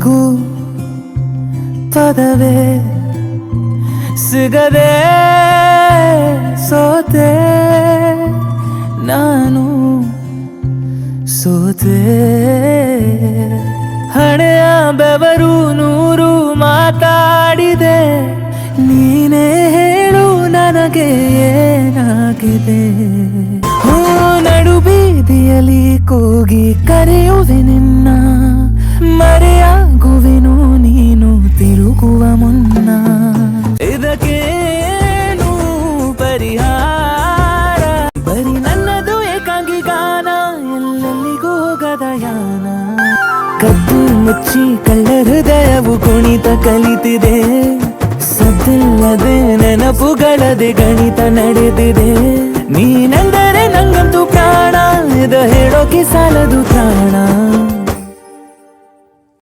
ಕೊನೆಗೂ ಪದವೇ ಸಿಗದೆ ಸೋತೆ. ನಾನು ಸೋತೆ. ಹಣೆಯ ಬೆವರು ನೂರು ಮಾತಾಡಿದೆ. ನೀನೇ ಹೇಳು ನನಗೆ ಏನಾಗಿದೆ? ಹೋ ನಡು ಬೀದಿಯಲ್ಲಿ ಕೂಗಿ ಕರೆಯುವೆ ನಿನ್ನ ಪರಿಹಾರ. ಬರಿ ನನ್ನದು ಏಕಾಂಗಿ ಗಾನ, ಎಲ್ಲೆಲ್ಲಿಗೂ ಹೋಗದ ಯಾನ. ಕದ್ದು ಮುಚ್ಚಿ ಕಳ್ಳ ಹೃದಯವು ಕುಣಿತ ಕಲಿತಿದೆ. ಸದ್ದಿಲ್ಲದೆ ನೆನಪುಗಳದೆ ಗಣಿತ ನಡೆದಿದೆ. ನೀನೆಂದರೆ ನಂಗಂತೂ ಪ್ರಾಣ, ಇದು ಹೇಳೋಕೆ ಸಾಲದು ಪ್ರಾಣ.